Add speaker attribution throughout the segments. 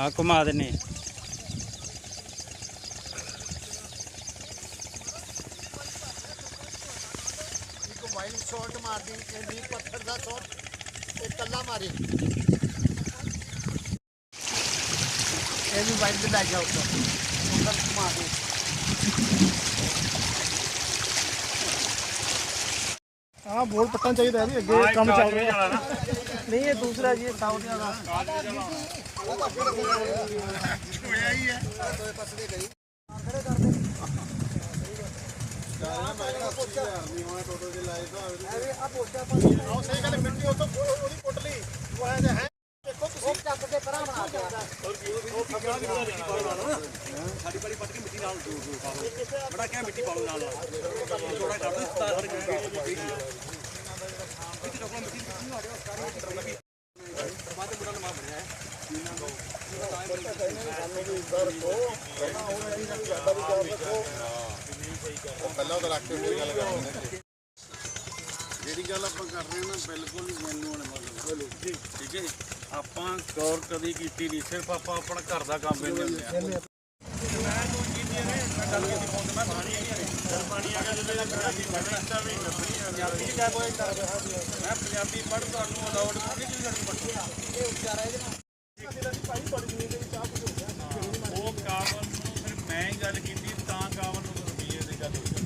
Speaker 1: ਹਾਂ
Speaker 2: ਘੁਮਾ ਦਿੰਨੇ
Speaker 3: ਇੱਕ ਵਾਈਨ ਸ਼ਾਟ ਮਾਰਦੀ ਇਹ ਵੀ ਪੱਥਰ ਦਾ ਸ਼ਾਟ ਇਹ ਕੱਲਾ ਮਾਰੇ। ਇਹ ਵੀ ਵਾਈਨ ਤੇ ਲੈ ਗਿਆ ਉੱਪਰ ਉਹਨਾਂ ਨੂੰ ਘੁਮਾ ਦੇ।
Speaker 4: ਹਾਂ ਬੋਲ ਪੱਟਣਾ ਚਾਹੀਦਾ ਹੈ ਜੀ ਅੱਗੇ ਕੰਮ ਚੱਲ ਰਿਹਾ।
Speaker 3: ਨਹੀਂ ਇਹ ਦੂਸਰਾ ਜੀ ਸਾਊਥ ਵਾਲਾ ਆਹ ਸਹੀ ਗੱਲ ਹੈ, ਮਿੱਟੀ ਉੱਥੋਂ ਉਹਦੀ ਪੁੱਟ ਲਈ ਉਹ ਐ ਹੈ ਦੇਖੋ ਤੁਸੀਂ ਚੱਕ ਕੇ ਪਰਾਂ ਬਣਾ ਕੇ ਆਦਾ
Speaker 5: ਜਿਹੜੀ ਗੱਲ ਆਪਾਂ ਕਰ ਰਹੇ ਨਾ, ਬਿਲਕੁਲ ਹੀ ਜੈਨੂਅਲ ਮਤਲਬ ਜੀ ਠੀਕ ਹੈ ਆਪਾਂ ਗੌਰ ਕਦੀ ਕੀਤੀ ਨਹੀਂ, ਸਿਰਫ ਆਪਾਂ ਆਪਣਾ ਘਰ ਦਾ ਕੰਮ ਹੀ ਕਰਦੇ ਆ
Speaker 1: ਮੈਂ ਦੋ ਇੰਜੀਨੀਅਰ ਹੈ। ਮੈਂ ਗੱਲ ਕੀਤੀ ਫੋਨ ਮੈਂ ਪਾਣੀ ਆ ਗਿਆ ਪਾਣੀ ਆ। ਗਿਆ ਜਦੋਂ ਇਹ ਪੰਜਾਬੀ ਪੜ੍ਹਦਾ ਵੀ ਪੰਜਾਬੀ ਚ ਕਹਿ ਕੋਈ ਮੈਂ ਪੰਜਾਬੀ ਪੜ੍ਹ ਤੁਹਾਨੂੰ ਅਲਾਉਡ ਨਹੀਂ ਕਿ ਸਾਡੀ ਪੜ੍ਹੀ ਉਹ ਕਾਵਨ ਨੂੰ ਫਿਰ ਮੈਂ ਹੀ ਗੱਲ ਕੀਤੀ ਤਾਂ ਕਾਵਨ ਨੂੰ ਰੁਪਈਏ ਦੀ ਗੱਲ ਹੋਈ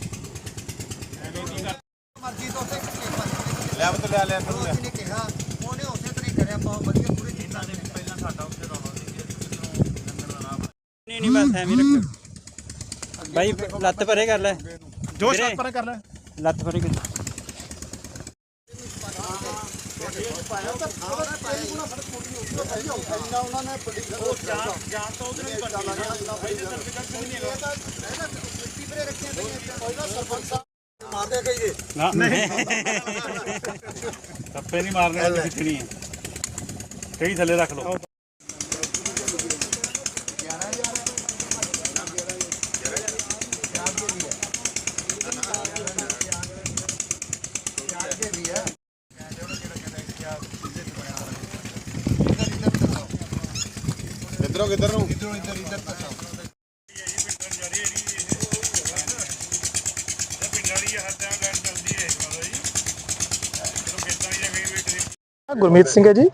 Speaker 1: ਐਵੇਂ ਨਹੀਂ ਕਰ
Speaker 3: ਮਰਜ਼ੀ ਤੋਂ ਉੱਥੇ ਪੇਪਰ ਲੈਬ ਤੋਂ ਲੈ ਲਿਆ ਕਰੂਗਾ ਉਹਨੇ ਕਿਹਾ ਉਹਨੇ ਉਸੇ ਤਰੀਕੇ ਕਰਿਆ ਬਹੁਤ ਵਧੀਆ ਪੂਰੀ ਚੀਜ਼ਾਂ ਦੇ
Speaker 1: ਪਹਿਲਾਂ ਸਾਡਾ ਉੱਥੇ ਰੌਲਾ ਸੀ ਕਿ ਕਿਧਰੋਂ ਲੰਗਰ ਦਾ ਰਾਹ
Speaker 2: ਨਹੀਂ ਨਹੀਂ ਬਸ ਐਵੇਂ ਹੀ ਰੱਖੋ ਬਾਈ ਲੱਤ ਪਰੇ ਕਰ ਲੈ।
Speaker 4: ਜੋ
Speaker 2: ਵੀਰੇ।
Speaker 4: ਸ਼ਾਟ ਪਰਾਂ ਕਰ ਲੈ।
Speaker 2: ਲੱਤ ਪਰੇ ਕਰ
Speaker 1: ਜਾਣ ਤੋਂ ਉਹਦੇ ਨਹੀਂ।
Speaker 3: ਮਾਰਦੇ ਕਹੀਏ
Speaker 2: ਨਾ
Speaker 1: ਥੱਪੇ ਨਹੀਂ ਮਾਰਨੇ ਵਾਲੀ ਸਿੱਖਣੀ ਹੈ। ਕਈ ਥੱਲੇ ਰੱਖ ਲਓ।
Speaker 5: ਕਿੱਧਰੋਂ ਕਿੱਧਰ ਨੂੰ?
Speaker 4: ਗੁਰਮੀਤ ਸਿੰਘ ਹੈ ਜੀ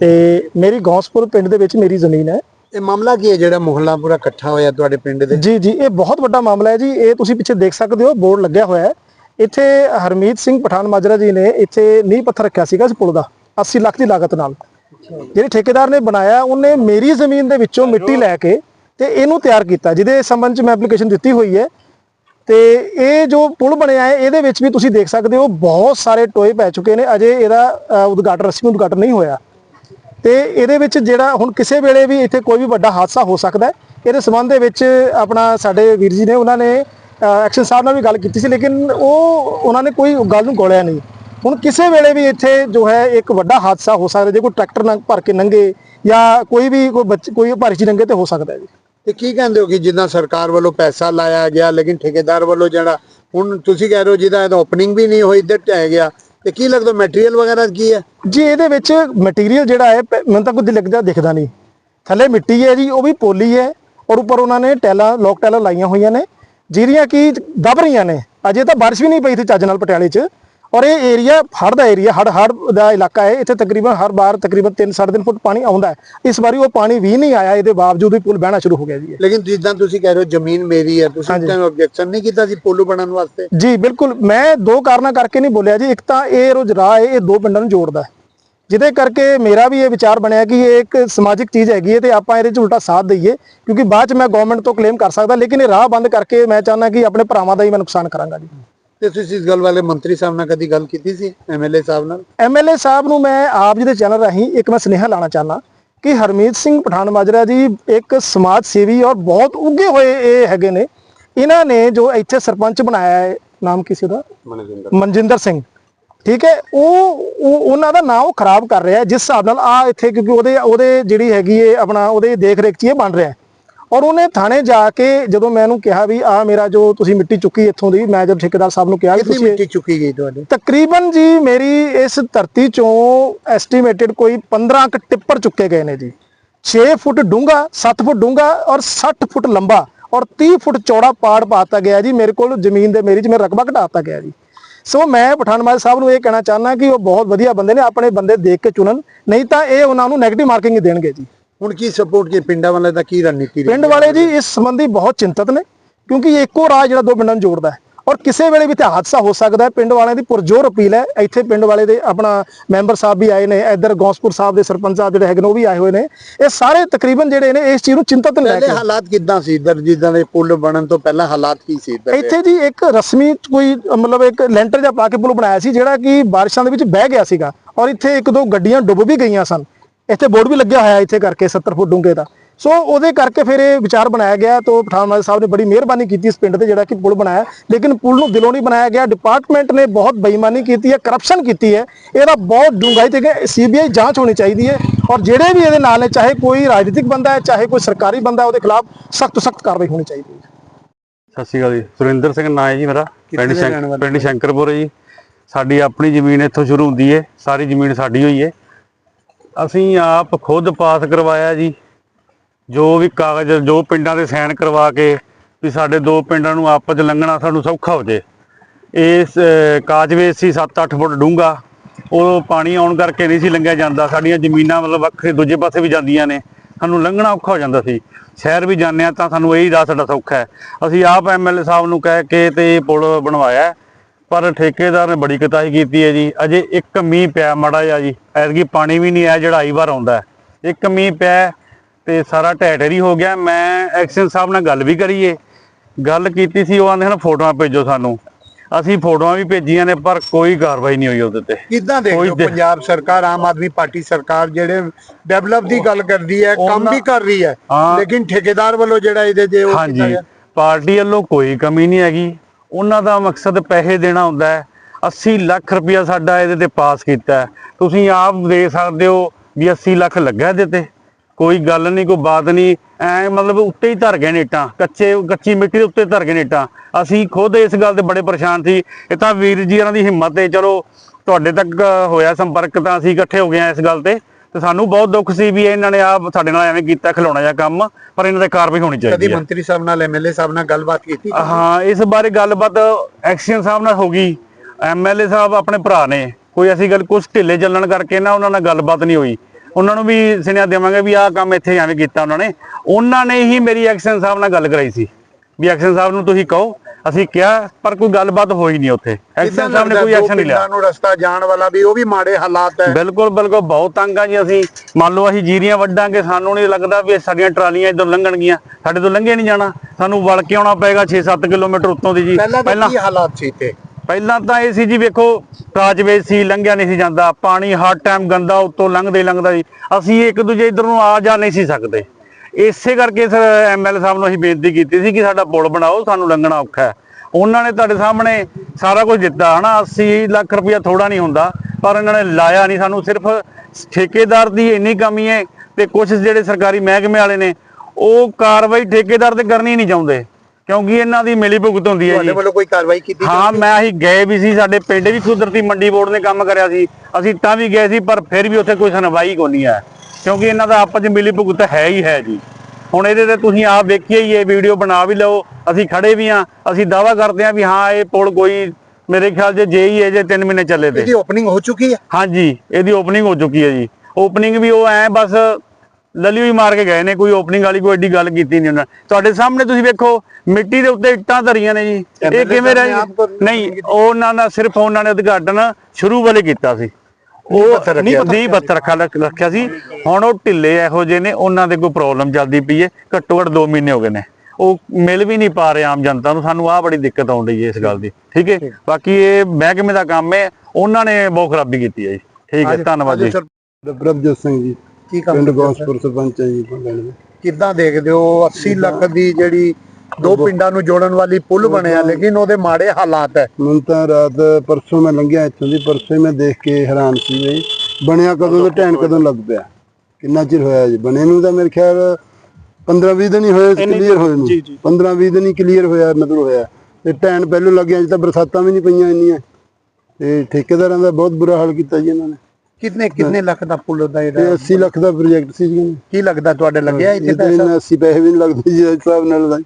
Speaker 4: ਤੇ ਮੇਰੀ ਗੌਸਪੁਰ ਪਿੰਡ ਦੇ ਵਿੱਚ ਮੇਰੀ ਜ਼ਮੀਨ ਹੈ।
Speaker 3: ਇਹ ਮਾਮਲਾ ਕੀ ਹੈ ਜਿਹੜਾ ਮੁਹੱਲਾ ਪੂਰਾ ਇਕੱਠਾ ਹੋਇਆ ਤੁਹਾਡੇ ਪਿੰਡ ਦੇ?
Speaker 4: ਜੀ ਜੀ ਇਹ ਬਹੁਤ ਵੱਡਾ ਮਾਮਲਾ ਹੈ ਜੀ। ਇਹ ਤੁਸੀਂ ਪਿੱਛੇ ਦੇਖ ਸਕਦੇ ਹੋ ਬੋਰਡ ਲੱਗਿਆ ਹੋਇਆ ਹੈ। ਇੱਥੇ ਹਰਮੀਤ ਸਿੰਘ ਪਠਾਨ ਮਾਜਰਾ ਜੀ ਨੇ ਇੱਥੇ ਨੀਂਹ ਪੱਥਰ ਰੱਖਿਆ ਸੀਗਾ ਇਸ ਪੁਲ ਦਾ 80 ਲੱਖ ਦੀ ਲਾਗਤ ਨਾਲ। ਜਿਹੜੇ ਠੇਕੇਦਾਰ ਨੇ ਬਣਾਇਆ ਉਹਨੇ ਮੇਰੀ ਜ਼ਮੀਨ ਦੇ ਵਿੱਚੋਂ ਮਿੱਟੀ ਲੈ ਕੇ ਤੇ ਇਹਨੂੰ ਤਿਆਰ ਕੀਤਾ ਜਿਹਦੇ ਸੰਬੰਧ ਚ ਮੈਂ ਐਪਲੀਕੇਸ਼ਨ ਦਿੱਤੀ ਹੋਈ ਹੈ। ਤੇ ਇਹ ਜੋ ਪੁਲ ਬਣਿਆ ਹੈ ਇਹਦੇ ਵਿੱਚ ਵੀ ਤੁਸੀਂ ਦੇਖ ਸਕਦੇ ਹੋ ਬਹੁਤ ਸਾਰੇ ਟੋਏ ਪੈ ਚੁੱਕੇ ਨੇ। ਅਜੇ ਇਹਦਾ ਅ, ਉਦਘਾਟਨ ਰਸਮੀ ਉਦਘਾਟਨ ਨਹੀਂ ਹੋਇਆ। ਤੇ ਇਹਦੇ ਵਿੱਚ ਜਿਹੜਾ ਹੁਣ ਕਿਸੇ ਵੇਲੇ ਵੀ ਇੱਥੇ ਕੋਈ ਵੀ ਵੱਡਾ ਹਾਦਸਾ ਹੋ ਸਕਦਾ ਹੈ ਇਹਦੇ ਸੰਬੰਧ ਦੇ ਵਿੱਚ ਆਪਣਾ ਸਾਡੇ ਵੀਰ ਜੀ ਨੇ ਉਹਨਾਂ ਨੇ ਐਕਸ਼ਨ ਸਾਹਿਬ ਨਾਲ ਵੀ ਗੱਲ ਕੀਤੀ ਸੀ ਲੇਕਿਨ ਉਹ ਉਹਨਾਂ ਨੇ ਕੋਈ ਗੱਲ ਨੂੰ ਗੋਲਿਆ ਨਹੀਂ। ਹੁਣ ਕਿਸੇ ਵੇਲੇ ਵੀ ਇੱਥੇ ਜੋ ਹੈ ਇੱਕ ਵੱਡਾ ਹਾਦਸਾ ਹੋ ਸਕਦਾ ਜੇ ਕੋਈ ਟਰੈਕਟਰ ਨਾਲ ਭਰ ਕੇ ਲੰਘੇ ਜਾਂ ਕੋਈ ਵੀ ਕੋਈ ਬੱਚ ਕੋਈ ਭਾਰੀ ਚੀਜ਼ ਲੰਘੇ ਤੇ ਹੋ ਸਕਦਾ ਹੈ ਜੀ।
Speaker 3: ਤੇ ਕੀ ਕਹਿੰਦੇ ਹੋ ਕਿ ਜਿੱਦਾਂ ਸਰਕਾਰ ਵੱਲੋਂ ਪੈਸਾ ਲਾਇਆ ਗਿਆ ਲੇਕਿਨ ਠੇਕੇਦਾਰ ਵੱਲੋਂ ਜਿਹੜਾ ਹੁਣ ਤੁਸੀਂ ਕਹਿ ਰਹੇ ਹੋ ਜਿਹਦਾ ਇਹਦਾ ਓਪਨਿੰਗ ਵੀ ਨਹੀਂ ਹੋਈ ਇੱਧਰ ਟਹਿ ਗਿਆ। ਤੇ ਕੀ ਲੱਗਦਾ ਮਟੀਰੀਅਲ ਵਗੈਰਾ ਕੀ ਹੈ?
Speaker 4: ਜੀ ਇਹਦੇ ਵਿੱਚ ਮਟੀਰੀਅਲ ਜਿਹੜਾ ਹੈ ਮੈਨੂੰ ਤਾਂ ਕੁਝ ਲੱਗਦਾ ਦਿਖਦਾ ਨਹੀਂ। ਥੱਲੇ ਮਿੱਟੀ ਹੈ ਜੀ ਉਹ ਵੀ ਪੋਲੀ ਹੈ ਔਰ ਉੱਪਰ ਉਹਨਾਂ ਨੇ ਟੈਲਾਂ ਲੋਕ ਟੈਲਾਂ ਲਾਈਆਂ ਹੋਈਆਂ ਨੇ ਜਿਹੜੀਆਂ ਕਿ ਦਬ ਰਹੀਆਂ ਨੇ। ਅਜੇ ਤਾਂ ਬਾਰਿਸ਼ ਵੀ ਨਹੀਂ ਪਈ ਸੀ ਚੱਜ ਨਾਲ ਪਟਿਆਲੇ 'ਚ। ਔਰ ਇਹ ਏਰੀਆ ਹੜ੍ਹ ਦਾ ਏਰੀਆ ਹੜ੍ਹ ਹੜ੍ਹ ਦਾ ਇਲਾਕਾ ਹੈ। ਇੱਥੇ ਤਕਰੀਬਨ ਹਰ ਵਾਰ ਤਕਰੀਬਨ 3 3.5 ਫੁੱਟ ਪਾਣੀ ਆਉਂਦਾ ਹੈ। ਇਸ ਵਾਰੀ ਉਹ ਪਾਣੀ ਵੀ ਨਹੀਂ ਆਇਆ ਇਹਦੇ ਬਾਵਜੂਦ ਵੀ ਪੁਲ ਬਹਿਣਾ ਸ਼ੁਰੂ ਹੋ ਗਿਆ ਜੀ।
Speaker 3: ਲੇਕਿਨ ਜਿੱਦਾਂ ਤੁਸੀਂ ਕਹਿ ਰਹੇ ਹੋ ਜ਼ਮੀਨ ਮੇਰੀ ਹੈ ਤੁਸੀਂ। ਤਾਂ ਆਬਜੈਕਸ਼ਨ ਨਹੀਂ ਕੀਤਾ ਸੀ ਪੁਲ ਬਣਨ ਵਾਸਤੇ?
Speaker 4: ਜੀ ਬਿਲਕੁਲ। ਮੈਂ ਦੋ ਕਾਰਨਾਂ ਕਰਕੇ ਨਹੀਂ ਬੋਲਿਆ ਜੀ। ਇੱਕ ਤਾਂ ਇਹ ਰੋਜ਼ ਰਾਹ ਹੈ ਇਹ ਦੋ ਪਿੰਡਾਂ ਨੂੰ ਜੋੜਦਾ ਹੈ। ਜਿਹਦੇ ਕਰਕੇ ਮੇਰਾ ਵੀ ਇਹ ਵਿਚਾਰ ਬਣਿਆ ਕਿ ਇਹ ਇੱਕ ਸਮਾਜਿਕ ਚੀਜ਼ ਹੈਗੀ ਹੈ ਤੇ ਆਪਾਂ ਇਹਦੇ 'ਚ ਉਲਟਾ ਸਾਥ ਦਈਏ ਕਿਉਂਕਿ ਬਾਅਦ 'ਚ ਮੈਂ ਗਵਰਨਮੈਂਟ ਤੋਂ ਕਲੇਮ ਕਰ ਸਕਦਾ ਲੇਕਿਨ ਇਹ ਰਾਹ ਬੰਦ ਕਰਕੇ ਮੈਂ ਚਾਹੁੰਦਾ ਕਿ ਆਪਣੇ ਭਰਾਵਾਂ ਦਾ ਹੀ ਮੈਂ ਨੁਕਸਾਨ ਕਰਾਂਗਾ ਜੀ।
Speaker 3: ਤੇ ਤੁਸੀਂ ਇਸ ਗੱਲ ਵਾਲੇ ਮੰਤਰੀ ਸਾਹਿਬ ਨਾਲ ਕਦੀ ਗੱਲ ਕੀਤੀ ਸੀ ਐਮਐਲਏ ਸਾਹਿਬ ਨਾਲ?
Speaker 4: ਐਮਐਲਏ ਸਾਹਿਬ ਨੂੰ ਮੈਂ ਆਪ ਜੀ ਦੇ ਚੈਨਲ ਰਾਹੀਂ ਇੱਕ ਮੈਂ ਸੁਨੇਹਾ ਲਾਣਾ ਚਾਹਨਾ ਕਿ ਹਰਮੀਤ ਸਿੰਘ ਪਠਾਨ ਮਾਜਰਾ ਜੀ ਇੱਕ ਸਮਾਜ ਸੇਵੀ ਔਰ ਬਹੁਤ ਉੱਗੇ ਹੋਏ ਇਹ ਹੈਗੇ ਨੇ। ਇਹਨਾਂ ਨੇ ਜੋ ਇੱਥੇ ਸਰਪੰਚ ਬਣਾਇਆ ਹੈ ਨਾਮ ਕੀ ਸੀ ਉਹਦਾ? ਮਨਜਿੰਦਰ। ਸਿੰਘ। ਠੀਕ ਹੈ ਉਹ ਉਹ- ਉਹਨਾਂ ਦਾ ਨਾਮ ਉਹ ਖਰਾਬ ਕਰ ਰਿਹਾ ਜਿਸ ਹਿਸਾਬ ਨਾਲ ਆ ਇੱਥੇ ਕਿਉਂਕਿ ਉਹਦੇ ਉਹਦੇ ਜਿਹੜੀ ਹੈਗੀ ਹੈ ਆਪਣਾ ਉਹਦੇ ਦੇਖ ਰੇਖ ਚ ਇਹ ਬਣ ਰਿਹਾ। ਔਰ ਉਹਨੇ ਥਾਣੇ ਜਾ ਕੇ ਜਦੋਂ ਮੈਂ ਉਹਨੂੰ ਕਿਹਾ ਵੀ ਆ ਮੇਰਾ ਜੋ ਤੁਸੀਂ ਮਿੱਟੀ ਚੁੱਕੀ ਇੱਥੋਂ ਦੀ ਮੈਂ ਜਦ ਠੇਕੇਦਾਰ ਸਾਹਿਬ ਨੂੰ ਕਿਹਾ
Speaker 3: ਕਿੰਨੀ
Speaker 4: ਤੁਸੀਂ
Speaker 3: ਮਿੱਟੀ ਚੁੱਕੀ ਗਈ ਤੁਹਾਡੇ?
Speaker 4: ਤਕਰੀਬਨ ਜੀ ਮੇਰੀ ਇਸ ਧਰਤੀ ਚੋਂ ਐਸਟੀਮੇਟਡ ਕੋਈ 15 ਕ ਟਿੱਪਰ ਚੁੱਕੇ ਗਏ ਨੇ ਜੀ। 6 ਫੁੱਟ ਡੂੰਘਾ 7 ਫੁੱਟ ਡੂੰਘਾ ਔਰ 60 ਫੁੱਟ ਲੰਬਾ ਔਰ 30 ਫੁੱਟ ਚੌੜਾ ਪਾੜ ਪਾਤਾ ਗਿਆ ਜੀ ਮੇਰੇ ਕੋਲ ਜ਼ਮੀਨ ਦੇ ਮੇਰੀ ਚ ਮੇਰਾ ਰਕਬਾ ਘਟਾਤਾ ਗਿਆ ਜੀ। ਸੋ ਮੈਂ ਪਠਾਨਮਾਜ ਸਾਹਿਬ ਨੂੰ ਇਹ ਕਹਿਣਾ ਚਾਹੁੰਦਾ ਕਿ ਉਹ ਬਹੁਤ ਵਧੀਆ ਬੰਦੇ ਨੇ ਆਪਣੇ ਬੰਦੇ ਦੇਖ ਕੇ ਚੁਣਨ ਨਹੀਂ ਤਾਂ ਇਹ ਉਹਨਾਂ ਨੂੰ 네ਗੇਟਿਵ ਮਾਰਕਿੰਗ ਹੀ ਦੇਣਗੇ ਜੀ।
Speaker 3: ਹੁਣ ਕੀ ਸਪੋਰਟ ਕੀ ਪਿੰਡਾਂ ਵਾਲੇ ਦਾ ਕੀ ਰਣਨੀਤੀ ਰਹੀ
Speaker 4: ਪਿੰਡ ਵਾਲੇ ਜੀ ਇਸ ਸੰਬੰਧੀ ਬਹੁਤ ਚਿੰਤਤ ਨੇ ਕਿਉਂਕਿ ਇਹ ਇੱਕੋ ਰਾਹ ਜਿਹੜਾ ਦੋ ਪਿੰਡਾਂ ਨੂੰ ਜੋੜਦਾ ਹੈ। ਔਰ ਕਿਸੇ ਵੇਲੇ ਵੀ ਤੇ ਹਾਦਸਾ ਹੋ ਸਕਦਾ ਹੈ ਪਿੰਡ ਵਾਲਿਆਂ ਦੀ ਪੁਰਜੋਰ ਅਪੀਲ ਹੈ। ਇੱਥੇ ਪਿੰਡ ਵਾਲੇ ਦੇ ਆਪਣਾ ਮੈਂਬਰ ਸਾਹਿਬ ਵੀ ਆਏ ਨੇ ਇੱਧਰ ਗੌਸਪੁਰ ਸਾਹਿਬ ਦੇ ਸਰਪੰਚ ਸਾਹਿਬ ਜਿਹੜੇ ਹੈਗੇ ਨੇ ਉਹ ਵੀ ਆਏ ਹੋਏ ਨੇ। ਇਹ ਸਾਰੇ ਤਕਰੀਬਨ ਜਿਹੜੇ ਨੇ ਇਸ ਚੀਜ਼ ਨੂੰ ਚਿੰਤਤ ਲੈ ਕੇ
Speaker 3: ਹਾਲਾਤ ਕਿੱਦਾਂ ਸੀ ਇੱਧਰ ਜਿੱਦਾਂ ਦੇ ਪੁਲ ਬਣਨ ਤੋਂ ਪਹਿਲਾਂ ਹਾਲਾਤ ਕੀ ਸੀ ਇੱਧਰ?
Speaker 4: ਇੱਥੇ ਜੀ ਇੱਕ ਰਸਮੀ ਕੋਈ ਮਤਲਬ ਇੱਕ ਲੈਂਟਰ ਜਿਹਾ ਪਾ ਕੇ ਪੁਲ ਬਣਾਇਆ ਸੀ ਜਿਹੜਾ ਕਿ ਬਾਰਿਸ਼ਾਂ ਦੇ ਵਿੱਚ ਬਹਿ ਗਿਆ ਸੀਗਾ। ਔਰ ਇੱਥੇ ਇੱਕ ਦੋ ਗੱਡੀਆਂ ਡੁੱਬ ਵੀ ਗਈਆਂ ਸਨ। ਇੱਥੇ ਬੋਰਡ ਵੀ ਲੱਗਿਆ ਹੋਇਆ ਇੱਥੇ ਕਰਕੇ 70 ਫੁੱਟ ਡੂੰਘੇ ਦਾ। ਸੋ ਉਹਦੇ ਕਰਕੇ ਫਿਰ ਇਹ ਵਿਚਾਰ ਬਣਾਇਆ ਗਿਆ ਤੋਂ ਪਠਾਨਮਾਜ ਸਾਹਿਬ ਨੇ ਬੜੀ ਮਿਹਰਬਾਨੀ ਕੀਤੀ ਇਸ ਪਿੰਡ ਤੇ ਜਿਹੜਾ ਕਿ ਪੁਲ ਬਣਾਇਆ। ਲੇਕਿਨ ਪੁਲ ਨੂੰ ਦਿਲੋਂ ਨਹੀਂ ਬਣਾਇਆ ਗਿਆ। ਡਿਪਾਰਟਮੈਂਟ ਨੇ ਬਹੁਤ ਬੇਈਮਾਨੀ ਕੀਤੀ ਹੈ ਕਰਪਸ਼ਨ ਕੀਤੀ ਹੈ। ਇਹਦਾ ਬਹੁਤ ਡੂੰਘਾਈ ਤੇ ਸੀਬੀਆਈ ਜਾਂਚ ਹੋਣੀ ਚਾਹੀਦੀ ਹੈ ਔਰ ਜਿਹੜੇ ਵੀ ਇਹਦੇ ਨਾਲ ਨੇ ਚਾਹੇ ਕੋਈ ਰਾਜਨੀਤਿਕ ਬੰਦਾ ਹੈ ਚਾਹੇ ਕੋਈ ਸਰਕਾਰੀ ਬੰਦਾ ਹੈ ਉਹਦੇ ਖਿਲਾਫ ਸਖਤ ਸਖਤ ਕਾਰਵਾਈ ਹੋਣੀ ਚਾਹੀਦੀ ਹੈ।
Speaker 5: ਸਤਿ ਸ਼੍ਰੀ ਅਕਾਲ ਜੀ। ਸੁਰਿੰਦਰ ਸਿੰਘ ਨਾਂ ਹੈ ਜੀ ਮੇਰਾ।
Speaker 3: ਦੇ
Speaker 5: ਪਿੰਡ ਸ਼ੰਕਰਪੁਰ ਹੈ ਜੀ। ਸਾਡੀ ਆਪਣੀ ਜ਼ਮੀਨ ਇੱਥੋਂ ਸ਼ੁਰੂ ਹੁੰਦੀ ਹੈ। ਸਾਰੀ ਜ਼ਮੀਨ ਸਾਡੀ ਹੋਈ ਹੈ। ਅਸੀਂ ਆਪ ਖੁਦ ਪਾਸ ਕਰਵਾਇਆ ਜੀ। ਜੋ ਵੀ ਕਾਗਜ਼ ਜੋ ਪਿੰਡਾਂ ਦੇ ਸਾਈਨ ਕਰਵਾ ਕੇ ਵੀ ਸਾਡੇ ਦੋ ਪਿੰਡਾਂ ਨੂੰ ਆਪਸ ਲੰਘਣਾ ਸਾਨੂੰ ਸੌਖਾ ਹੋ ਜੇ। ਇਸ ਅਹ, ਕਾਜਵੇ ਸੀ 7-8 ਫੁੱਟ ਡੂੰਘਾ। ਉਹ ਪਾਣੀ ਆਉਣ ਕਰਕੇ ਨਹੀਂ ਸੀ ਲੰਘਿਆ ਜਾਂਦਾ। ਸਾਡੀਆਂ ਜ਼ਮੀਨਾਂ ਮਤਲਬ ਵੱਖਰੇ ਦੂਜੇ ਪਾਸੇ ਵੀ ਜਾਂਦੀਆਂ ਨੇ। ਸਾਨੂੰ ਲੰਘਣਾ ਔਖਾ ਹੋ ਜਾਂਦਾ ਸੀ। ਸ਼ਹਿਰ ਵੀ ਜਾਂਦੇ ਆ ਤਾਂ ਸਾਨੂੰ ਇਹੀ ਰਾਹ ਸਾਡਾ ਸੌਖਾ ਹੈ। ਅਸੀਂ ਆਪ ਐਮਐਲਏ ਸਾਹਿਬ ਨੂੰ ਕਹਿ ਕੇ ਤੇ ਇਹ ਪੁਲ ਬਣਵਾਇਆ। ਪਰ ਠੇਕੇਦਾਰ ਨੇ ਬੜੀ ਕਤਾਈ ਕੀਤੀ ਹੈ ਜੀ। ਅਜੇ ਇੱਕ ਮੀਂਹ ਪਿਆ ਮੜਾ ਜਿਹਾ ਜੀ। ਐਤਕੀ ਪਾਣੀ ਵੀ ਨਹੀਂ ਆਇਆ ਜਿਹੜਾ ਆਈ ਵਾਰ ਆਉਂਦਾ। ਇੱਕ ਮੀਂਹ ਪਿਆ ਤੇ ਸਾਰਾ ਢਹਿ ਢੇਰੀ ਹੋ ਗਿਆ। ਮੈਂ ਐਕਸ਼ਨ ਸਾਹਿਬ ਨਾਲ ਗੱਲ ਵੀ ਕਰੀਏ। ਗੱਲ ਕੀਤੀ ਸੀ ਉਹ ਆਂਦੇ ਹਨ ਫੋਟੋਆਂ ਭੇਜੋ ਸਾਨੂੰ। ਅਸੀਂ ਫੋਟੋਆਂ ਵੀ ਭੇਜੀਆਂ ਨੇ ਪਰ ਕੋਈ ਕਾਰਵਾਈ ਨਹੀਂ ਹੋਈ ਉਹਦੇ ਤੇ।
Speaker 3: ਕਿੱਦਾਂ ਦੇਖਦੇ
Speaker 5: ਕੋਈ
Speaker 3: ਹੋ
Speaker 5: ਦੇ-
Speaker 3: ਪੰਜਾਬ ਸਰਕਾਰ ਆਮ ਆਦਮੀ ਪਾਰਟੀ ਸਰਕਾਰ ਜਿਹੜੇ ਡਿਵੈਲਪ ਦੀ ਗੱਲ ਕਰਦੀ ਹੈ ਕੰਮ ਵੀ ਕਰ ਰਹੀ ਹੈ। ਲੇਕਿਨ ਠੇਕੇਦਾਰ ਵੱਲੋਂ ਜਿਹੜਾ ਇਹਦੇ ਜੇ ਉਹ ਕੀਤਾ
Speaker 5: ਹਾਂਜੀ।
Speaker 3: ਗਿਆ।
Speaker 5: ਪਾਰਟੀ ਵੱਲੋਂ ਕੋਈ ਕਮੀ ਨਹੀਂ ਹੈਗੀ। ਉਹਨਾਂ ਦਾ ਮਕਸਦ ਪੈਸੇ ਦੇਣਾ ਹੁੰਦਾ ਹੈ। 80 ਲੱਖ ਰੁਪਇਆ ਸਾਡਾ ਇਹਦੇ ਤੇ ਪਾਸ ਕੀਤਾ ਤੁਸੀਂ ਆਪ ਦੇ ਸਕਦੇ ਹੋ ਵੀ 80 ਲੱਖ ਲੱਗਾ ਇਹਦੇ ਤੇ। ਕੋਈ ਗੱਲ ਨਹੀਂ, ਕੋਈ ਬਾਤ ਨਹੀਂ। ਐ ਮਤਲਬ ਉੱਤੇ ਹੀ ਧਰ ਗਏ ਨੇਟਾਂ। ਕੱਚੇ, ਕੱਚੀ ਮਿੱਟੀ ਦੇ ਉੱਤੇ ਧਰ ਗਏ ਨੇਟਾਂ। ਅਸੀਂ ਖੁਦ ਇਸ ਗੱਲ ਤੇ ਬੜੇ ਪਰੇਸ਼ਾਨ ਸੀ। ਇਹ ਤਾਂ ਵੀਰ ਜੀ ਇਹਨਾਂ ਦੀ ਹਿੰਮਤ ਹੈ। ਚਲੋ, ਤੁਹਾਡੇ ਤੱਕ ਹੋਇਆ ਸੰਪਰਕ ਤਾਂ ਅਸੀਂ ਇਕੱਠੇ ਹੋ ਗਏ ਆ ਇਸ ਗੱਲ ਤੇ। ਤੇ ਸਾਨੂੰ ਬਹੁਤ ਦੁੱਖ ਸੀ ਵੀ ਇਹਨਾਂ ਨੇ ਆ ਸਾਡੇ ਨਾਲ ਐਵੇਂ ਕੀਤਾ ਖਿਲਾਉਣਾ ਜਿਹਾ ਕੰਮ ਪਰ ਇਹਨਾਂ ਤੇ ਕਾਰਵਾਈ ਹੋਣੀ
Speaker 3: ਕਦੀ
Speaker 5: ਚਾਹੀਦੀ ਹੈ
Speaker 3: ਮੰਤਰੀ ਸਾਹਿਬ ਨਾਲ ਐਮਐਲਏ ਸਾਹਿਬ ਨਾਲ ਗੱਲਬਾਤ ਕੀਤੀ
Speaker 5: ਹਾਂ ਇਸ ਬਾਰੇ ਗੱਲਬਾਤ ਐਕਸ਼ਨ ਸਾਹਿਬ ਨਾਲ ਹੋ ਗਈ। ਐਮਐਲਏ ਸਾਹਿਬ ਆਪਣੇ ਭਰਾ ਨੇ। ਕੋਈ ਅਸੀਂ ਗੱਲ ਕੁਝ ਢਿੱਲੇ ਚੱਲਣ ਕਰਕੇ ਨਾ ਉਹਨਾਂ ਨਾਲ ਗੱਲਬਾਤ ਨਹੀਂ ਹੋਈ। ਉਹਨਾਂ ਨੂੰ ਵੀ ਸੁਨੇਹਾ ਦੇਵਾਂਗੇ ਵੀ ਆਹ ਕੰਮ ਇੱਥੇ ਐਵੇਂ ਕੀਤਾ ਉਹਨਾਂ ਨੇ। ਉਹਨਾਂ ਨੇ ਹੀ ਮੇਰੀ ਐਕਸ਼ਨ ਸਾਹਿਬ ਨਾਲ ਗੱਲ ਕਰਾਈ ਸੀ। ਵੀ ਐਕਸ਼ਨ ਸਾਹਿਬ ਨੂੰ ਤੁਸੀਂ ਕਹੋ ਅਸੀਂ ਕਿਹਾ ਪਰ ਕੋਈ ਗੱਲਬਾਤ ਹੋਈ ਨਹੀਂ ਉੱਥੇ। ਐਕਸ਼ਨ ਸਾਹਿਬ ਨੇ ਕੋਈ ਐਕਸ਼ਨ ਨਹੀਂ ਲਿਆ।
Speaker 3: ਨੂੰ ਰਸਤਾ ਜਾਣ ਵਾਲਾ ਵੀ ਉਹ ਵੀ ਮਾੜੇ ਹਾਲਾਤ ਹੈ।
Speaker 5: ਬਿਲਕੁਲ ਬਿਲਕੁਲ ਬਹੁਤ ਤੰਗ ਆ ਜੀ ਅਸੀਂ। ਮੰਨ ਲਓ ਅਸੀਂ ਜੀਰੀਆਂ ਵੱਢਾਂਗੇ ਸਾਨੂੰ ਨਹੀਂ ਲੱਗਦਾ ਵੀ ਸਾਡੀਆਂ ਟਰਾਲੀਆਂ ਇੱਧਰ ਲੰਘਣਗੀਆਂ। ਸਾਡੇ ਤੋਂ ਲੰਘੇ ਨਹੀਂ ਜਾਣਾ। ਸਾਨੂੰ ਵਲ ਕੇ ਆਉਣਾ ਪਏਗਾ 6-7 ਕਿਲੋਮੀਟਰ ਉੱਤੋਂ ਦੀ ਜੀ।
Speaker 3: ਪਹਿਲਾਂ ਕੀ ਹਾਲਾਤ ਸੀ ਤੇ
Speaker 5: ਪਹਿਲਾਂ ਤਾਂ ਇਹ ਸੀ ਜੀ ਵੇਖੋ ਕਾਜਵੇਜ ਸੀ ਲੰਘਿਆ ਨਹੀਂ ਸੀ ਜਾਂਦਾ। ਪਾਣੀ ਹਰ ਟਾਈਮ ਗੰਦਾ ਉੱਤੋਂ ਲੰਘਦੇ ਲੰਘਦਾ ਜੀ। ਅਸੀਂ ਇੱਕ ਦੂਜੇ ਇਧਰ ਨੂੰ ਆ ਜਾ ਨਹੀਂ ਸੀ ਸਕਦੇ। ਇਸੇ ਕਰਕੇ ਸਰ ਐਮਐਲ ਸਾਹਿਬ ਨੂੰ ਅਸੀਂ ਬੇਨਤੀ ਕੀਤੀ ਸੀ ਕਿ ਸਾਡਾ ਪੁਲ ਬਣਾਓ ਸਾਨੂੰ ਲੰਘਣਾ ਔਖਾ ਹੈ। ਉਹਨਾਂ ਨੇ ਤੁਹਾਡੇ ਸਾਹਮਣੇ ਸਾਰਾ ਕੁਝ ਦਿੱਤਾ ਹਨਾ? 80 ਲੱਖ ਰੁਪਇਆ ਥੋੜਾ ਨਹੀਂ ਹੁੰਦਾ ਪਰ ਇਹਨਾਂ ਨੇ ਲਾਇਆ ਨਹੀਂ। ਸਾਨੂੰ ਸਿਰਫ ਠੇਕੇਦਾਰ ਦੀ ਇੰਨੀ ਕਮੀ ਹੈ ਤੇ ਕੁਝ ਜਿਹੜੇ ਸਰਕਾਰੀ ਮਹਿਕਮੇ ਵਾਲੇ ਨੇ ਉਹ ਕਾਰਵਾਈ ਠੇਕੇਦਾਰ ਤੇ ਕਰਨੀ ਨਹੀਂ ਚਾਹੁੰਦੇ ਕਿਉਂਕਿ ਇਹਨਾਂ ਦੀ ਮਿਲੀ ਭੁਗਤ ਹੁੰਦੀ ਹੈ
Speaker 3: ਤੁਹਾਡੇ
Speaker 5: ਜੀ
Speaker 3: ਵੱਲੋਂ ਕੋਈ ਕਾਰਵਾਈ ਕੀਤੀ
Speaker 5: ਹਾਂ? ਮੈਂ ਅਸੀਂ ਗਏ ਵੀ ਸੀ ਸਾਡੇ ਪਿੰਡ ਵੀ ਕੁਦਰਤੀ ਮੰਡੀ ਬੋਰਡ ਨੇ ਕੰਮ ਕਰਿਆ ਸੀ ਅਸੀਂ ਤਾਂ ਵੀ ਗਏ ਸੀ ਪਰ ਫਿਰ ਵੀ ਉੱਥੇ ਕੋਈ ਸੁਣਵਾਈ ਕੋਈ ਨਹੀਂ ਹੈ। ਕਿਉਂਕਿ ਇਹਨਾਂ ਦਾ ਆਪਸ ਵਿੱਚ ਮਿਲੀ ਭੁਗਤ ਹੈ ਹੀ ਹੈ ਜੀ। ਹੁਣ ਇਹਦੇ ਤੇ ਤੁਸੀਂ ਆਪ ਵੇਖੀਏ ਹੀ ਇਹ ਵੀਡੀਓ ਬਣਾ ਵੀ ਲਓ ਅਸੀਂ ਖੜੇ ਵੀ ਆ ਅਸੀਂ ਦਾਵਾ ਕਰਦੇ ਆ ਵੀ ਹਾਂ ਇਹ ਪੁਲ ਕੋਈ ਮੇਰੇ ਖਿਆਲ 'ਚ ਜੇ ਹੀ ਹੈ ਜੇ 3 ਮਹੀਨੇ ਚੱਲੇ ਤੇ।
Speaker 3: ਇਹਦੀ ਓਪਨਿੰਗ ਹੋ ਚੁੱਕੀ ਹੈ?
Speaker 5: ਹਾਂਜੀ ਇਹਦੀ ਓਪਨਿੰਗ ਹੋ ਚੁੱਕੀ ਹੈ ਜੀ। ਓਪਨਿੰਗ ਵੀ ਉਹ ਐ ਬਸ ਲੱਲੀ ਹੋਈ ਮਾਰ ਕੇ ਗਏ ਨੇ ਕੋਈ ਓਪਨਿੰਗ ਵਾਲੀ ਕੋਈ ਐਡੀ ਗੱਲ ਕੀਤੀ ਨਹੀਂ ਉਹਨਾਂ। ਤੁਹਾਡੇ ਸਾਹਮਣੇ ਤੁਸੀਂ ਵੇਖੋ ਮਿੱਟੀ ਦੇ ਉੱਤੇ ਇੱਟਾਂ ਧਰੀਆਂ ਨੇ ਜੀ। ਇਹ ਕਿਵੇਂ ਰਹਿ ਨਹੀਂ ਉਹਨਾਂ ਦਾ ਸਿਰਫ ਉਹਨਾਂ ਨੇ ਉਦਘਾਟਨ ਸ਼ੁਰੂ ਵਾਲੇ ਕੀਤਾ ਸੀ। ਉਹ ਨਹੀਂ
Speaker 3: ਰੱਖਿਆ
Speaker 5: ਨਹੀਂ ਪੱਥਰ ਰੱਖਿਆ ਰੱਖਿਆ ਸੀ। ਹੁਣ ਉਹ ਢਿੱਲੇ ਇਹੋ ਜਿਹੇ ਨੇ ਉਹਨਾਂ ਦੇ ਕੋਈ ਪ੍ਰੋਬਲਮ ਚੱਲਦੀ ਪਈ ਘੱਟੋ ਘੱਟ 2 ਮਹੀਨੇ ਹੋ ਗਏ ਨੇ। ਉਹ ਮਿਲ ਵੀ ਨਹੀਂ ਪਾ ਰਹੇ ਆਮ ਜਨਤਾ ਨੂੰ। ਸਾਨੂੰ ਆਹ ਬੜੀ ਦਿੱਕਤ ਆਉਣ ਡਈ ਹੈ ਇਸ ਗੱਲ ਦੀ। ਠੀਕ ਹੈ ਬਾਕੀ ਇਹ ਮਹਿਕਮੇ ਦਾ ਕੰਮ ਹੈ ਉਹਨਾਂ ਨੇ ਬਹੁਤ ਖਰਾਬੀ ਕੀਤੀ ਹੈ ਜੀ। ਠੀਕ ਹੈ ਧੰਨਵਾਦ ਜੀ।
Speaker 3: ਸਰ।
Speaker 6: ਪ੍ਰਭਜੋਤ ਸਿੰਘ ਜੀ।
Speaker 4: ਕੀ ਕੰਮ
Speaker 6: ਪਿੰਡ ਗੌਸਪੁਰ ਸਰਪੰਚ ਹੈ ਜੀ ਦੇ।
Speaker 3: ਕਿੱਦਾਂ ਦੇਖਦੇ ਹੋ? 80 ਲੱਖ ਦੀ ਜਿਹੜੀ ਦੋ ਪਿੰਡਾਂ ਨੂੰ ਜੋੜਨ ਵਾਲੀ ਪੁਲ ਬਣਿਆ ਲੇਕਿਨ ਉਹਦੇ ਮਾੜੇ ਹਾਲਾਤ ਹੈ।
Speaker 6: ਮੈਨੂੰ ਤਾਂ ਰਾਤ ਪਰਸੋਂ ਮੈਂ ਲੰਘਿਆ ਇੱਥੋਂ ਦੀ ਪਰਸੋਂ ਮੈਂ ਦੇਖ ਕੇ ਹੈਰਾਨ ਸੀ ਵੀ ਬਣਿਆ ਕਦੋਂ ਤੇ ਢਹਿਣ ਕਦੋਂ ਲੱਗ ਪਿਆ? ਕਿੰਨਾ ਚਿਰ ਹੋਇਆ ਜੀ? ਬਣੇ ਨੂੰ ਤਾਂ ਮੇਰੇ ਖਿਆਲ 15 20 ਦਿਨ ਹੀ ਹੋਏ ਕਲੀਅਰ ਹੋਏ ਨੂੰ। 15 20 ਦਿਨ ਹੀ ਕਲੀਅਰ ਹੋਇਆ ਮਤਲਬ ਹੋਇਆ। ਤੇ ਢਹਿਣ ਪਹਿਲੋਂ ਲੱਗਿਆ ਜੀ ਤਾਂ ਬਰਸਾਤਾਂ ਵੀ ਨਹੀਂ ਪਈਆਂ ਇੰਨੀਆਂ। ਤੇ ਠੇਕੇਦਾਰਾਂ ਦਾ ਬਹੁਤ ਬੁਰਾ ਹਾਲ ਕੀਤਾ ਜੀ ਇਹਨਾਂ ਨੇ।
Speaker 3: ਕਿੰਨੇ ਕਿੰਨੇ ਲੱਖ ਦਾ ਪੁਲ
Speaker 6: ਤੇ
Speaker 3: ਇਹਦਾ
Speaker 6: 80 ਲੱਖ ਦਾ ਪ੍ਰੋਜੈਕਟ ਸੀ ਜੀ
Speaker 3: ਕੀ ਲੱਗਦਾ ਤੁਹਾਡੇ ਲੱਗਿਆ ਇੱਥੇ ਪੈਸਾ?
Speaker 6: ਇਹਨਾਂ 80 ਪੈਸੇ ਵੀ ਨਹੀਂ ਲੱਗਦੇ ਜੀ ਇਸ ਹਿਸਾਬ ਨਾਲ ਤਾਂ।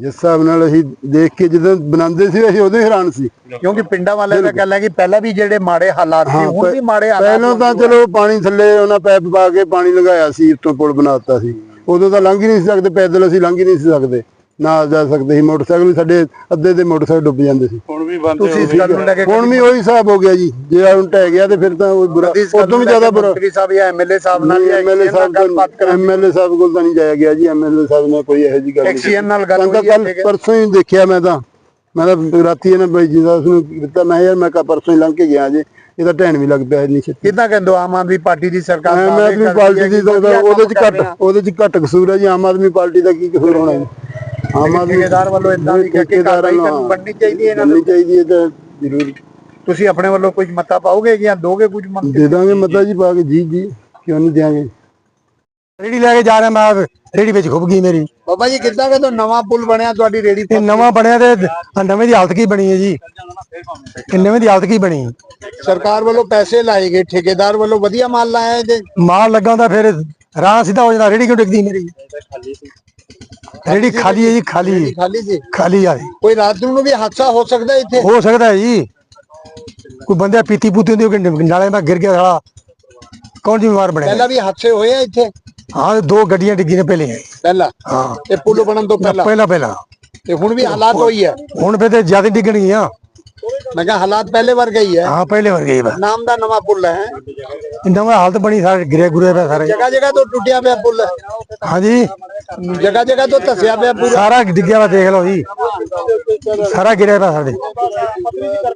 Speaker 6: ਜਿਸ ਹਿਸਾਬ ਨਾਲ ਅਸੀਂ ਦੇਖ ਕੇ ਜਦੋਂ ਬਣਾਉਂਦੇ ਸੀ ਅਸੀਂ ਉਦੋਂ ਹੈਰਾਨ ਸੀ।
Speaker 3: ਕਿਉਂਕਿ ਪਿੰਡਾਂ ਵਾਲਿਆਂ ਦਾ ਕਹਿਣਾ ਕਿ ਪਹਿਲਾਂ ਵੀ ਜਿਹੜੇ ਮਾੜੇ ਹਾਲਾਤ ਸੀ ਹੁਣ ਵੀ ਮਾੜੇ ਹਾਲਾਤ
Speaker 6: ਪਹਿਲਾਂ ਤਾਂ ਚਲੋ ਪਾਣੀ ਥੱਲੇ ਉਹਨਾਂ ਪੈਪ ਪਾ ਕੇ ਪਾਣੀ ਲਗਾਇਆ ਸੀ ਉੱਤੋਂ ਪੁਲ ਬਣਾਤਾ ਸੀ। ਉਦੋਂ ਤਾਂ ਲੰਘ ਹੀ ਨਹੀਂ ਸਕਦੇ ਪੈਦਲ ਅਸੀਂ ਲੰਘ ਹੀ ਨਹੀਂ ਸਕਦੇ। ਨਾ ਜਾ ਸਕਦੇ ਸੀ ਮੋਟਰਸਾਈਕਲ ਵੀ ਸਾਡੇ ਅੱਧੇ ਦੇ ਮੋਟਰਸਾਈਕਲ ਡੁੱਬ ਜਾਂਦੇ ਸੀ।
Speaker 5: ਹੁਣ ਵੀ ਬੰਦ
Speaker 3: ਤੁਸੀਂ ਇਸ ਗੱਲ ਨੂੰ ਲੈ ਕੇ
Speaker 6: ਹੁਣ ਵੀ ਉਹੀ ਹਿਸਾਬ ਹੋ ਗਿਆ ਜੀ। ਜੇ ਹੁਣ ਟਹਿ ਗਿਆ ਤੇ ਫਿਰ ਤਾਂ ਉਹ ਬੁਰਾ ਉਦੋਂ ਵੀ ਜ਼ਿਆਦਾ ਬੁਰਾ
Speaker 3: ਮੰਤਰੀ ਸਾਹਿਬ ਜਾਂ ਐਮਐਲਏ ਸਾਹਿਬ ਨਾਲ ਜਾਂ
Speaker 6: ਐਮਐਲਏ ਸਾਹਿਬ
Speaker 3: ਗੱਲਬਾਤ ਕਰਨ
Speaker 6: ਐਮਐਲਏ ਸਾਹਿਬ ਕੋਲ ਤਾਂ ਨਹੀਂ ਜਾਇਆ ਗਿਆ ਜੀ। ਐਮਐਲਏ ਸਾਹਿਬ ਨੇ ਕੋਈ ਇਹੋ ਜੀ ਗੱਲ ਨਹੀਂ।
Speaker 3: ਐਕਸੀਅਨ ਨਾਲ ਗੱਲ
Speaker 6: ਤਾਂ
Speaker 3: ਹੋਈ ਹੈ
Speaker 6: ਕੱਲ ਪਰਸੋਂ ਹੀ ਦੇਖਿਆ ਮੈਂ ਤਾਂ। ਮੈਂ ਤਾਂ ਰਾਤੀ ਇਹਨਾਂ ਬਾਈ ਜੀ ਦਾ ਉਸਨੂੰ ਦਿੱਤਾ ਮੈਂ ਯਾਰ ਮੈਂ ਕਾ ਪਰਸੋਂ ਹੀ ਲੰਘ ਕੇ ਗਿਆ ਜੇ। ਇਹਦਾ ਢਹਿਣ ਵੀ ਲੱਗ ਪਿਆ ਇੰਨੀ ਛੇਤੀ।
Speaker 3: ਕਿੱਦਾਂ ਕਹਿੰਦੇ ਆਮ ਆਦਮੀ ਪਾਰਟੀ ਦੀ ਸਰਕਾਰ
Speaker 6: ਆਮ ਆਦਮੀ ਪਾਰਟੀ ਦੀ ਤਾਂ ਉਹਦੇ ਚ ਘੱਟ। ਉਹਦੇ ਚ ਘੱਟ ਕਸੂਰ ਹੈ ਜੀ। ਆਮ ਆਦਮੀ ਪਾਰਟੀ ਦਾ ਕੀ ਕਸੂਰ ਹੋਣਾ ਜੀ ਆਮ ਆਦਮੀ
Speaker 3: ਠੇਕੇਦਾਰ ਵੱਲੋਂ ਏਦਾਂ ਦੀ ਕਿ ਕਾਰਵਾਈ ਕਰਨ ਬਣਨੀ ਚਾਹੀਦੀ ਹੈ ਇਹਨਾਂ ਨੂੰ?
Speaker 6: ਚਾਹੀਦੀ ਹੈ ਤਾਂ ਜ਼ਰੂਰ।
Speaker 3: ਤੁਸੀਂ ਆਪਣੇ ਵੱਲੋਂ ਕੁਝ ਮਤਾ ਪਾਓਗੇ ਜਾਂ ਦੋਗੇ ਕੁਝ ਮਤ?
Speaker 6: ਦੇ ਦਾਂਗੇ ਮਤਾ ਜੀ ਪਾ ਕੇ ਜੀ ਜੀ ਕਿਉਂ ਨਹੀਂ ਦਿਆਂਗੇ?
Speaker 7: ਰੇੜੀ ਲੈ ਕੇ ਜਾ ਰਿਹਾ ਮੈਂ ਰੇੜੀ ਵਿੱਚ ਖੁੱਭ ਗਈ ਮੇਰੀ।
Speaker 3: ਬਾਬਾ ਜੀ ਕਿੱਦਾਂ ਕਹਿੰਦੇ ਨਵਾਂ ਪੁਲ ਬਣਿਆ ਤੁਹਾਡੀ ਰੇੜੀ
Speaker 7: ਇਹ ਨਵਾਂ ਬਣਿਆ ਤੇ ਨਵੇਂ ਦੀ ਹਾਲਤ ਕੀ ਬਣੀ ਹੈ ਜੀ? ਇਹ ਨਵੇਂ ਦੀ ਹਾਲਤ ਕੀ ਬਣੀ?
Speaker 3: ਸਰਕਾਰ ਵੱਲੋਂ ਪੈਸੇ ਲਾਏ ਗਏ ਠੇਕੇਦਾਰ ਵੱਲੋਂ ਵਧੀਆ ਮਾਲ ਲਾਇਆ ਇਹਦੇ?
Speaker 7: ਮਾਲ ਲੱਗਾ ਹੁੰਦਾ ਫਿਰ ਰਾਹ ਸਿੱਧਾ ਹੋ ਜਾਂਦਾ ਰੇੜੀ ਕਿਉਂ ਡਿੱਗਦੀ ਮੇਰੀ? ਰੇੜੀ ਖਾਲੀ ਹੈ ਜੀ ਖਾਲੀ।
Speaker 3: ਖਾਲੀ ਸੀ
Speaker 7: ਖਾਲੀ ਆ
Speaker 3: ਕੋਈ ਰਾਤ ਨੂੰ ਵੀ ਹਾਦਸਾ ਹੋ ਸਕਦਾ ਇੱਥੇ?
Speaker 7: ਹੋ ਸਕਦਾ ਹੈ ਜੀ। ਕੋਈ ਬੰਦਾ ਪੀਤੀ ਪੂਤੀ ਹੁੰਦੀ ਉਹ ਨਾਲੇ ਮੈਂ ਗਿਰ ਗਿਆ ਸਾਲਾ। ਕੌਣ ਜ਼ਿੰਮੇਵਾਰ ਬਣਿਆ?
Speaker 3: ਪਹਿਲਾਂ ਵੀ ਹਾਦਸੇ ਹੋਏ ਆ ਇੱਥੇ?
Speaker 7: ਹਾਂ ਦੋ ਗੱਡੀਆਂ ਡਿੱਗੀਆਂ ਪਹਿਲੇ।
Speaker 3: ਪਹਿਲਾਂ?
Speaker 7: ਹਾਂ।
Speaker 3: ਇਹ ਪੁਲ ਬਣਨ ਤੋਂ ਪਹਿਲਾਂ?
Speaker 7: ਪਹਿਲਾਂ ਪਹਿਲਾਂ।
Speaker 3: ਤੇ ਹੁਣ ਵੀ ਹਾਲਾਤ ਹੋਈ ਹੈ
Speaker 7: ਹੁਣ ਫਿਰ ਤੇ ਜ਼ਿਆਦਾ ਡਿੱਗਣਗੀਆਂ।
Speaker 3: ਮੈਂ ਕਿਹਾ ਹਾਲਾਤ ਪਹਿਲੇ ਵਰਗੇ ਹੀ ਹੈ।
Speaker 7: ਹਾਂ ਪਹਿਲੇ ਵਰਗੇ ਹੀ ਬਸ।
Speaker 3: ਨਾਮ ਦਾ ਨਵਾਂ ਪੁਲ ਹੈ।
Speaker 7: ਨਵਾਂ ਹਾਲਤ ਬਣੀ ਸਾਰੇ ਗਿਰੇ ਗੁਰੇ ਪਏ ਸਾਰੇ।
Speaker 3: ਜਗ੍ਹਾ ਜਗ੍ਹਾ ਤੋਂ ਟੁੱਟਿਆ ਪਿਆ ਪੁਲ।
Speaker 7: ਹਾਂਜੀ।
Speaker 3: ਜਗ੍ਹਾ ਜਗ੍ਹਾ ਤੋਂ ਧਸਿਆ ਪਿਆ ਪੂਰਾ
Speaker 7: ਸਾਰਾ ਡਿੱਗਿਆ ਵਾ ਦੇਖ ਲਓ ਜੀ। ਸਾਰਾ ਗਿਰਿਆ ਪਿਆ ਸਾਡੇ।